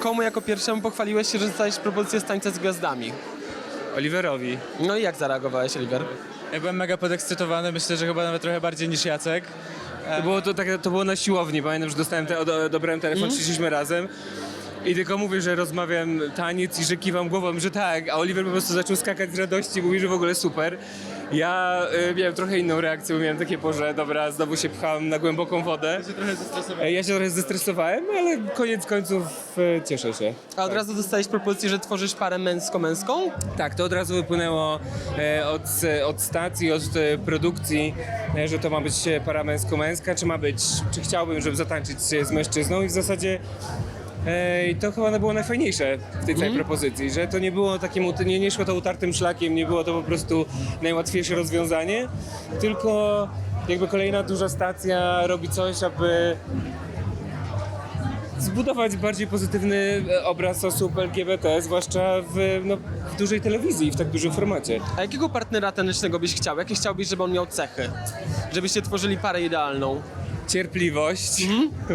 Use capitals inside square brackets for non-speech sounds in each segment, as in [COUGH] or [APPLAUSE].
komu jako pierwszemu pochwaliłeś się, że dostałeś propozycję z tańca z gwiazdami? Oliverowi. No i jak zareagowałeś, Oliver? Ja byłem mega podekscytowany, myślę, że chyba nawet trochę bardziej niż Jacek. To było, to, tak, to było na siłowni, pamiętam, że dostałem te, do, dobrałem telefon, szliśmy razem. I tylko mówię, że rozmawiam taniec i że kiwam głową, że tak, a Oliver po prostu zaczął skakać z radości, mówi, że w ogóle super. Ja y, miałem trochę inną reakcję, bo miałem takie, że dobra, znowu się pchałem na głęboką wodę. Trochę zestresowany. E, Ja się trochę zestresowałem, ale koniec końców e, cieszę się. A od razu dostałeś propozycję, że tworzysz parę męsko-męską? Tak, to od razu wypłynęło e, od, od stacji, od e, produkcji, e, że to ma być e, para męsko-męska, czy ma być, czy chciałbym, żeby zatańczyć e, z mężczyzną i w zasadzie e, i to chyba było najfajniejsze w tej całej propozycji, że to nie było takim, ut- nie, nie szło to utartym szlakiem, nie było to po prostu najłatwiejsze rozwiązanie, tylko jakby kolejna duża stacja robi coś, aby zbudować bardziej pozytywny e, obraz osób LGBT, zwłaszcza w, no, w dużej telewizji, w tak dużym formacie. A jakiego partnera tanecznego byś chciał? Jakie chciałbyś, żeby on miał cechy? Żebyście tworzyli parę idealną. Cierpliwość,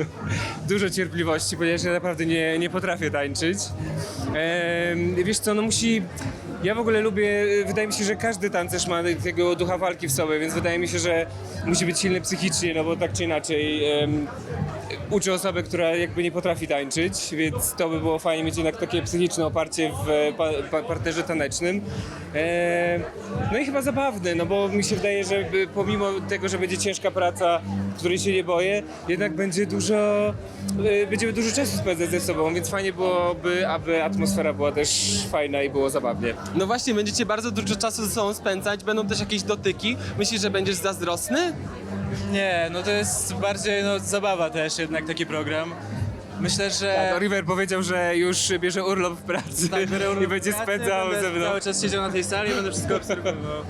[LAUGHS] dużo cierpliwości, ponieważ ja naprawdę nie, nie potrafię tańczyć. Em, wiesz co, no musi... Ja w ogóle lubię, wydaje mi się, że każdy tancerz ma tego ducha walki w sobie, więc wydaje mi się, że musi być silny psychicznie, no bo tak czy inaczej em, uczy osobę, która jakby nie potrafi tańczyć, więc to by było fajnie mieć jednak takie psychiczne oparcie w pa, pa, parterze tanecznym. Em, no i chyba zabawny, no bo mi się wydaje, że pomimo tego, że będzie ciężka praca, której się nie boję, jednak będzie dużo, y, będziemy dużo czasu spędzać ze sobą, więc fajnie byłoby, aby atmosfera była też fajna i było zabawnie. No właśnie, będziecie bardzo dużo czasu ze sobą spędzać, będą też jakieś dotyki. Myślisz, że będziesz zazdrosny? Nie, no to jest bardziej no, zabawa też jednak taki program. Myślę, że... Tak, Oliver powiedział, że już bierze urlop w pracy Tak, biorę urlop [LAUGHS] i będzie pracy, spędzał będę ze mną. Cały czas siedział na tej sali i będę wszystko obserwował.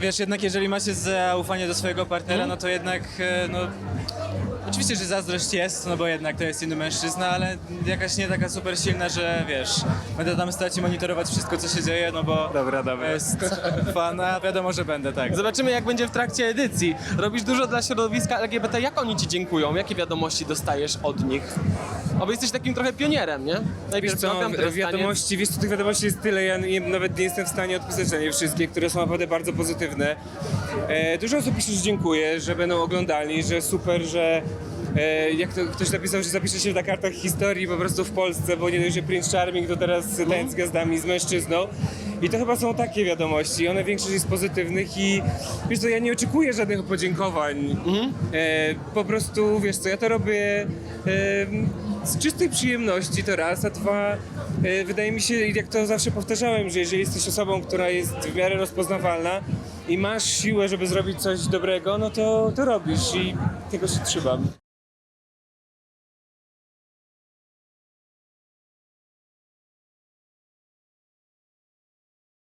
Wiesz, jednak jeżeli macie zaufanie do swojego partnera, no to jednak, e, no... Oczywiście, że zazdrość jest, no bo jednak to jest inny mężczyzna, ale jakaś nie taka super silna, że wiesz, będę tam stać i monitorować wszystko, co się dzieje, no bo Dobra, dobra. to jest fan, a wiadomo, że będę, tak. Zobaczymy, jak będzie w trakcie edycji. Robisz dużo dla środowiska LGBT. Jak oni ci dziękują? Jakie wiadomości dostajesz od nich? O, bo jesteś takim trochę pionierem, nie? Wiesz Najpierw co, program, teraz wiadomości, wiesz co, tych wiadomości jest tyle, ja nie, nawet nie jestem w stanie odpisać na nie wszystkie, które są naprawdę bardzo pozytywne. E, dużo osób pisze, że dziękuję, że będą oglądali, że super, że jak to ktoś napisał, że zapisze się na kartach historii po prostu w Polsce, bo nie dość, że Prince Charming to teraz tańc z gwiazdami z mężczyzną. I to chyba są takie wiadomości, one większość jest pozytywnych i wiesz co, ja nie oczekuję żadnych podziękowań. E, po prostu, wiesz co, ja to robię e, z czystej przyjemności to raz, a dwa, e, wydaje mi się, jak to zawsze powtarzałem, że jeżeli jesteś osobą, która jest w miarę rozpoznawalna i masz siłę, żeby zrobić coś dobrego, no to, to robisz i tego się trzymam.